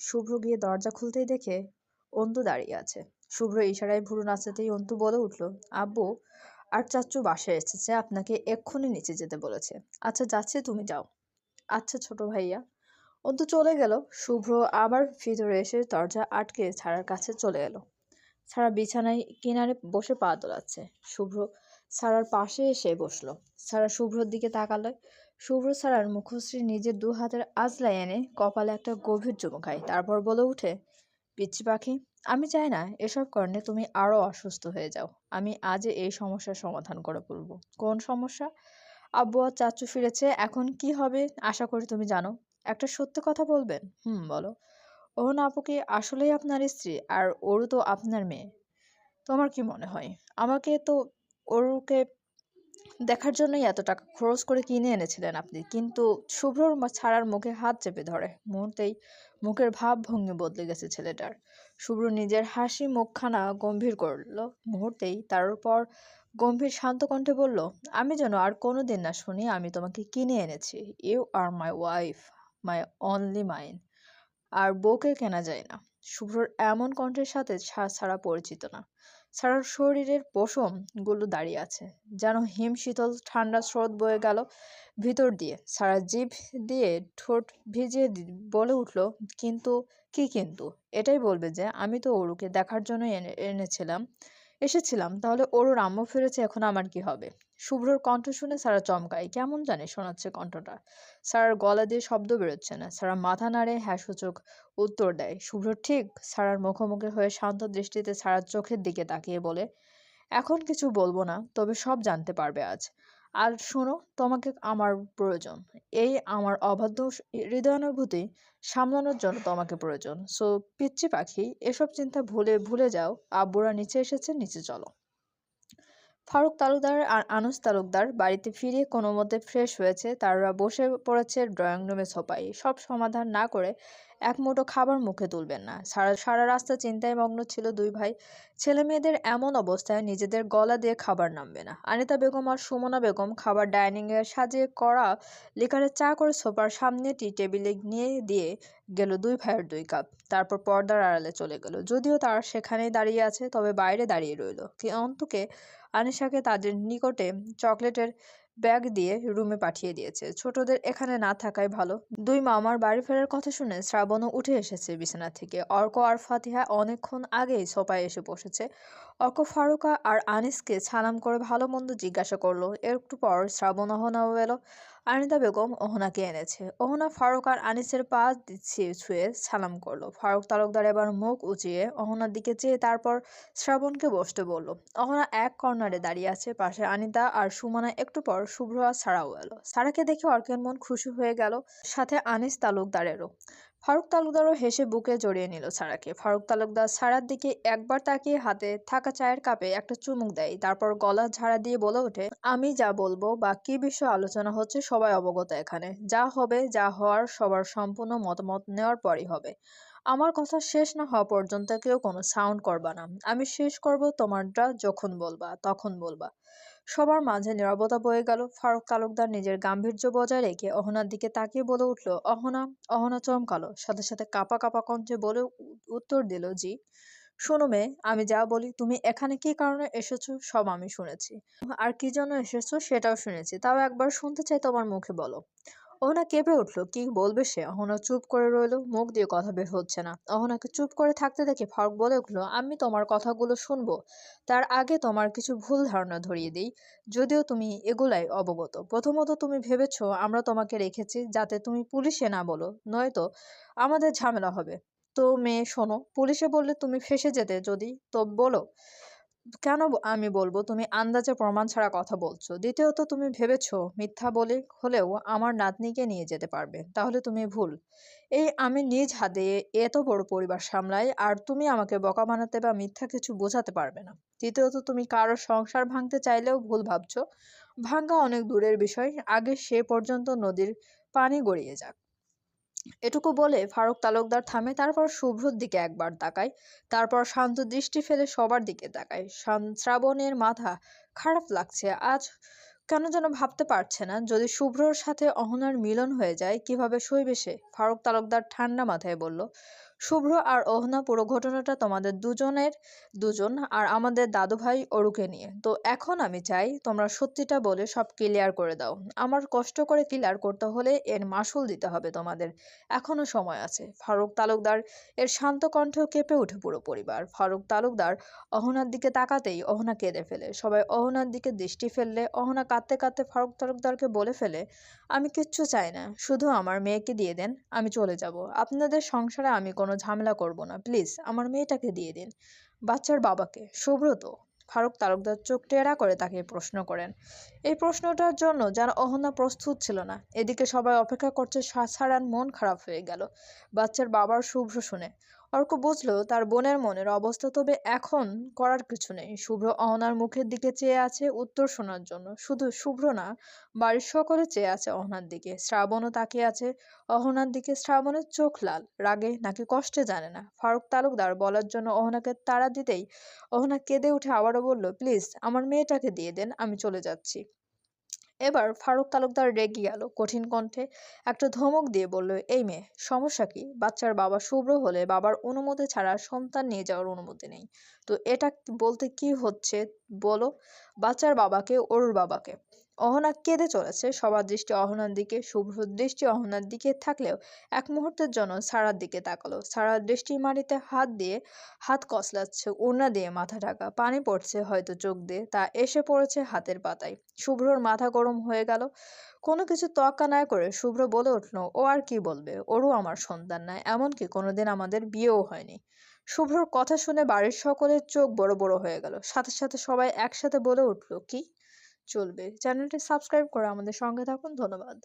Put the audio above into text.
শুভ্র গিয়ে দরজা খুলতেই দেখে অন্তু দাঁড়িয়ে আছে। শুভ্র ইশারায় ভুরু নাচাতেই অন্তু বলে উঠল, আব্বু, আর চাচ্চু বাসায় এসেছে, আপনাকে এক্ষুনি নিচে যেতে বলেছে। আচ্ছা যাচ্ছে, তুমি যাও। আচ্ছা ছোট ভাইয়া। অন্তু চলে গেল। শুভ্র আবার ভিতরে এসে দরজা আটকে ছাড়ার কাছে চলে এলো। ছাড়া বিছানায় কিনারে বসে পা দোলাচ্ছে। শুভ্র সারার পাশে এসে বসল। সারা শুভ্রর দিকে তাকালো শুভ্র সারার মুখশ্রী নিজের দু হাতের আজলাই এনে কপালে একটা গভীর চুমু খায়। তারপর বলে উঠে পিচ্ছি পাখি, আমি চাই না এসব কারণে তুমি আরও অসুস্থ হয়ে যাও। আমি আজই এই সমস্যার সমাধান করে বলব কোন সমস্যা? আব্বু আর চাচু ফিরেছে, এখন কি হবে? আশা করি তুমি জানো। একটা সত্যি কথা বলবেন হুম, বলো। ওহন আপু আসলেই আপনার স্ত্রী আর ওরও তো আপনার মেয়ে। তোমার কি মনে হয়? আমাকে তো ওরকে দেখার জন্যই এত টাকা খরচ করে কিনে এনেছিলেন আপনি। কিন্তু শুভ্রর ছাড়ার মুখে হাত চেপে ধরে। মুহূর্তেই মুখের ভাব ভঙ্গি বদলে গেছে ছেলেটার। শুভ্র নিজের হাসি মুখখানা গম্ভীর করল। মুহূর্তেই তার উপর গম্ভীর শান্ত কণ্ঠে বলল, আমি যেন আর কোনোদিন না শুনি, আমি তোমাকে কিনে এনেছি। You are my wife my only mine আর বউকে কেনা যায় না। শুভ্রর এমন কণ্ঠের সাথে ছাড়া পরিচিত না। ছাড়ার শরীরের পশমগুলো দাঁড়িয়ে আছে। যেন হিম শীতল ঠান্ডা স্রোত বয়ে গেল ভিতর দিয়ে। সারা জিভ দিয়ে ঠোঁট ভিজিয়ে বলে উঠল, কিন্তু, কি কিন্তু? এটাই বলবে যে, আমি তো ওরুকে দেখার জন্য এনে, এনেছিলাম। এসেছিলাম, তাহলে ওরও আম্মু ফিরেছে, এখন আমার কি হবে? শুভ্রর কণ্ঠ শুনে সারা চমকায়। কেমন জানে শোনাচ্ছে কণ্ঠটা। সারার গলা দিয়ে শব্দ বেরোচ্ছে না। সারা মাথা নাড়ে হ্যাঁ সূচক উত্তর দেয়। শুভ্র, ঠিক? সারার মুখোমুখি হয়ে শান্ত দৃষ্টিতে সারার চোখের দিকে তাকিয়ে বলে, এখন কিছু বলব না, তবে সব জানতে পারবে আজ। আর শোনো, তোমাকে আমার প্রয়োজন। এই আমার অবাধ্য হৃদয়ানুভূতি সামলানোর জন্য তোমাকে প্রয়োজন। সো পিচ্ছি পাখি, এসব চিন্তা ভুলে ভুলে যাও। আব্বুরা নিচে এসেছে, নিচে চলো। ফারুক তালুকদার আর আনুস তালুকদার বাড়িতে ফিরে কোনো মতে ফ্রেশ হয়েছে, তারা বসে পড়েছে ড্রয়িং রুমে সোফায় সব সমাধান না করে এক মুঠো খাবার মুখে তুলবেন না। সারা সারা রাস্তা চিন্তায় মগ্ন ছিল দুই ভাই। ছেলে মেয়েদের এমন অবস্থায় নিজেদের গলা দিয়ে খাবার নামবে না। আনিতা বেগম আর সুমনা বেগম খাবার ডাইনিংয়ে সাজিয়ে করা লিকারের চা করে সোফার সামনে টি টেবিলে নিয়ে দিয়ে গেল দুই ভাইয়ের দুই কাপ। তারপর পর্দার আড়ালে চলে গেল। যদিও তার সেখানেই দাঁড়িয়ে আছে, তবে বাইরে দাঁড়িয়ে রইল। অন্তুকে আনিশাকে তাদের নিকটে চকলেটের ব্যাগ দিয়ে রুমে পাঠিয়ে দিয়েছে। ছোটদের এখানে না থাকাই ভালো। দুই মামার বাড়ি ফেরার কথা শুনে শ্রাবণও উঠে এসেছে বিছানা থেকে। অর্ক আর ফাতিহা অনেকক্ষণ আগেই সোপায় এসে বসেছে। অর্ক, ফারুকা আর আনিসকে সালাম করে ভালো মন্দ জিজ্ঞাসা করল। একটু পর শ্রাবণ অহনাও এলো। আনিতা বেগম অহনাকে এনেছে। অহনা ফারুক আর আনিসের পা ছুঁয়ে সালাম করল। ফারুক তালুকদার এবার মুখ উঁচিয়ে অহনার দিকে চেয়ে তারপর শ্রাবণকে বসতে বলল। অহনা এক কর্নারে দাঁড়িয়ে আছে, পাশে আনিতা আর সুমানা একটু পর শুভ্র আর সারাও এলো। সারাকে দেখে অর্কের মন খুশি হয়ে গেল, সাথে আনিস তালুকদারেরও। ফারুক তালুকদারও হেসে বুকে জড়িয়ে নিল সারাকে। ফারুক তালুকদার সারার দিকে একবার তাকিয়ে হাতে থাকা চায়ের কাপে একটা চুমুক দেয়। তারপর গলা ঝাড়া দিয়ে বলে ওঠে, আমি যা বলব বা কি বিষয়ে আলোচনা হচ্ছে সবাই অবগত এখানে। যা হবে, যা হওয়ার সবার সম্পূর্ণ মতামত নেওয়ার পরই হবে। আমার কথা শেষ না হওয়া পর্যন্ত কেউ কোনো সাউন্ড করবা না। আমি শেষ করব তোমারটা যখন বলবা, তখন বলবা। সবার মাঝে নিরবতা বয়ে গেল। ফারুক তালুকদার নিজের গাম্ভীর্য বজায় রেখে অহনার দিকে তাকিয়ে বলে উঠল, অহনা অহনা চমকালো। সাথে সাথে কাপা কাপা কঞ্চে বলে উত্তর দিল, জি। শোনো মেয়ে, আমি যা বলি, তুমি এখানে কি কারণে এসেছ সব আমি শুনেছি। আর কি জন্য এসেছ সেটাও শুনেছি। তাও একবার শুনতে চাই তোমার মুখে বলো। অহনা কেঁপে উঠল। কি বলবে সে? অহনা চুপ করে রইল, মুখ দিয়ে কথা বের হচ্ছে না। অহনাকে চুপ করে থাকতে দেখে ফারুক বলে উঠল, আমি তোমার কথাগুলো শুনব। তার আগে তোমার কিছু ভুল ধারণা ধরিয়ে দিই। যদিও তুমি এগুলাই অবগত। প্রথমত তুমি ভেবেছো আমরা তোমাকে রেখেছি যাতে তুমি পুলিশে না বলো। নয়তো আমাদের ঝামেলা হবে। তো মেয়ে, শোনো, পুলিশে বললে তুমি ফেসে যেতে যদি, তো বলো। কেন আমি বলব তুমি আন্দাজে প্রমাণ ছাড়া কথা বলছো। দ্বিতীয়ত তুমি ভেবেছো মিথ্যা বলে হলেও আমার নাতনিকে নিয়ে যেতে পারবে। তাহলে তুমি ভুল। এই আমি নিজ হাতে এত বড় পরিবার সামলাই আর তুমি আমাকে বকা বানাতে বা মিথ্যা কিছু বোঝাতে পারবে না। তৃতীয়ত তুমি কারোর সংসার ভাঙতে চাইলেও ভুল ভাবছ। ভাঙ্গা অনেক দূরের বিষয়। আগে সে পর্যন্ত নদীর পানি গড়িয়ে যাক। এটুকু বলে ফারুক তালুকদার থামে, তারপর শুভ্রর দিকে একবার তাকায়, তারপর শান্ত দৃষ্টি ফেলে সবার দিকে তাকায়। শ্রাবণের মাথা খারাপ লাগছে, আজ কেন যেন ভাবতে পারছে না, যদি শুভ্রর সাথে অহনার মিলন হয়ে যায়, কীভাবে শৈবে সে? ফারুক তালুকদার ঠান্ডা মাথায় বলল শুভ্র আর অহনা পুরো ঘটনাটা তোমাদের দুজনের, দুজন আর আমাদের দাদু ভাই অরুকে নিয়ে। তো এখন আমি চাই তোমরা সত্যিটা বলে সব ক্লিয়ার করে দাও। আমার কষ্ট করে ক্লিয়ার করতে হলে এর মাসুল দিতে হবে তোমাদের। এখনও সময় আছে। ফারুক তালুকদার এর শান্ত কণ্ঠ কেঁপে উঠে পুরো পরিবার। ফারুক তালুকদার অহনার দিকে তাকাতেই অহনা কেঁদে ফেলে। সবাই অহনার দিকে দৃষ্টি ফেললে, অহনা কাঁদতে কাঁদতে ফারুক তালুকদারকে বলে ফেলে, আমি কিচ্ছু চাই না। শুধু আমার মেয়েকে দিয়ে দেন, আমি চলে যাব। আপনাদের সংসারে আমি কোনো ঝামেলা করব না। প্লিজ, আমার মেয়েটাকে দিয়ে দিন। বাচ্চার বাবাকে। সুব্রত, ফারুক তালুকদার চোখ টেরা করে তাকে প্রশ্ন করেন। এই প্রশ্নটার জন্য যেন অহনা প্রস্তুত ছিল না। এদিকে সবাই অপেক্ষা করছে সাছাড়ান মন খারাপ হয়ে গেল। বাচ্চার বাবার শুভ্র শুনে। অর্ক বুঝলো, তার বোনের মনের অবস্থা তবে এখন করার কিছু নেই। শুভ্র অহনার মুখের দিকে চেয়ে আছে উত্তর শোনার জন্য। শুধু শুভ্র না, বাড়ির সকলে চেয়ে আছে অহনার দিকে। শ্রাবণও তাকিয়ে আছে অহনার দিকে। শ্রাবণের চোখ লাল, রাগে নাকি কষ্টে জানে না। ফারুক তালুকদার বলার জন্য অহনাকে তাড়া দিতেই অহনা কেঁদে উঠে আবারও বলল, প্লিজ, আমার মেয়েটাকে দিয়ে দেন, আমি চলে যাচ্ছি। এবার ফারুক তালুকদার রেগে গেল কঠিন কণ্ঠে। একটা ধমক দিয়ে বলল, এই মেয়ে, সমস্যা কি? বাচ্চার বাবা শুভ্র হলে বাবার অনুমতি ছাড়া সন্তান নিয়ে যাওয়ার অনুমতি নেই। তো এটা বলতে কি হচ্ছে বলো? বাচ্চার বাবাকে ওর বাবাকে। অহনা কেঁদে চলেছে। সবার দৃষ্টি অহনার দিকে শুভ্রর দৃষ্টি অহনার দিকে থাকলেও এক মুহূর্তের জন্য সারার দিকে তাকালো। সারার দৃষ্টি মাটিতে হাত দিয়ে হাত কসলাচ্ছে ওড়না দিয়ে মাথা ঢাকা। পানি পড়ছে হয়তো চোখ দিয়ে, তা এসে পড়েছে হাতের পাতায়। শুভ্রর মাথা গরম হয়ে গেল। কোনো কিছু তোয়াক্কা না করে শুভ্র বলে উঠল, ও আর কি বলবে? ওরও আমার সন্তান নয় এমনকি কোনোদিন আমাদের বিয়েও হয়নি। শুভ্রর কথা শুনে বাড়ির সকলের চোখ বড় বড় হয়ে গেল। সাথে সাথে সবাই একসাথে বলে উঠল, কি? চলবে। চ্যানেলটি সাবস্ক্রাইব করে আমাদের সঙ্গে থাকুন। ধন্যবাদ।